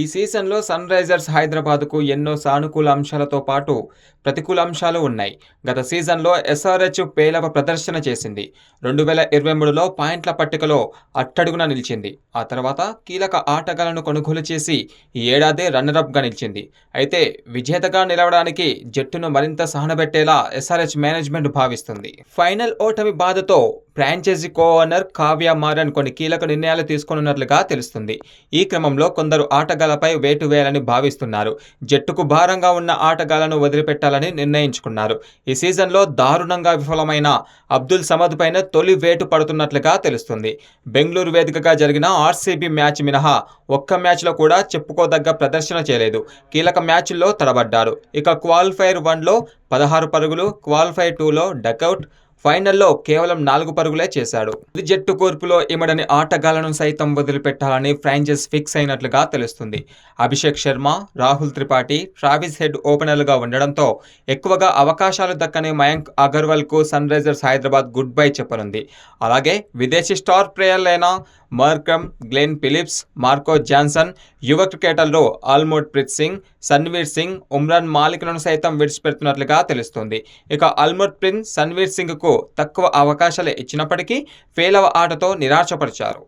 ఈ సీజన్లో sun Risers హైదరాబాద్కు ఎన్నో సానుకూల అంశాలతో పాటు ప్రతికూల అంశాలు ఉన్నాయి. గత సీజన్లో ఎస్ఆర్హెచ్ పేలవ ప్రదర్శన చేసింది. రెండు వేల ఇరవై మూడులో పాయింట్ల పట్టికలో అట్టడుగున నిలిచింది. ఆ తర్వాత కీలక ఆటగాళ్ళను కొనుగోలు చేసి ఈ ఏడాది రన్నరప్గా నిలిచింది. అయితే విజేతగా నిలవడానికి జట్టును మరింత సహనబెట్టేలా ఎస్ఆర్హెచ్ మేనేజ్మెంట్ భావిస్తుంది. ఫైనల్ ఓటమి బాధతో franchise co owner Kavya Maran కొన్ని కీలక నిర్ణయాలు తీసుకున్నట్లుగా తెలుస్తుంది. ఈ క్రమంలో కొందరు ఆటగాళ్ళపై వేటు వేయాలని భావిస్తున్నారు. జట్టుకు భారంగా ఉన్న ఆటగాళ్ళను వదిలిపెట్టాలని నిర్ణయించుకున్నారు. ఈ సీజన్లో దారుణంగా విఫలమైన అబ్దుల్ సమద్ పైన తొలి వేటు పడుతున్నట్లుగా తెలుస్తుంది. బెంగళూరు వేదికగా జరిగిన ఆర్సీబీ మ్యాచ్ మినహా ఒక్క మ్యాచ్లో కూడా చెప్పుకోదగ్గ ప్రదర్శన చేయలేదు. కీలక మ్యాచ్ల్లో తడబడ్డారు ఇక క్వాలిఫైర్ వన్లో పదహారు పరుగులు క్వాలిఫైర్ టూలో డకౌట్ ఫైనల్లో కేవలం నాలుగు పరుగులే చేశాడు. జట్టు కూర్పులో ఇమడని ఆటగాళ్ళను సైతం వదిలిపెట్టాలని ఫ్రాంచైజ్ ఫిక్స్ అయినట్లుగా తెలుస్తుంది. అభిషేక్ శర్మ రాహుల్ త్రిపాఠి ట్రావిస్ హెడ్ ఓపెనర్లుగా ఉండడంతో ఎక్కువగా అవకాశాలు దక్కని మయాంక్ అగర్వాల్కు Sunrisers Hyderabad goodbye చెప్పనుంది. అలాగే విదేశీ star ప్లేయర్లైన Markram Glenn Phillips Marco Jansen యువ క్రికెటర్లు ఆల్మోట్ ప్రీత్ సింగ్ సన్వీర్ సింగ్ ఉమ్రాన్ మాలిక్లను సైతం విడిచిపెడుతున్నట్లుగా తెలుస్తుంది. ఇక అల్మోట్ ప్రిన్ సన్వీర్ సింగ్కు తక్కువ అవకాశాలు ఇచ్చినప్పటికీ ఫేలవ ఆటతో నిరాశపరిచారు.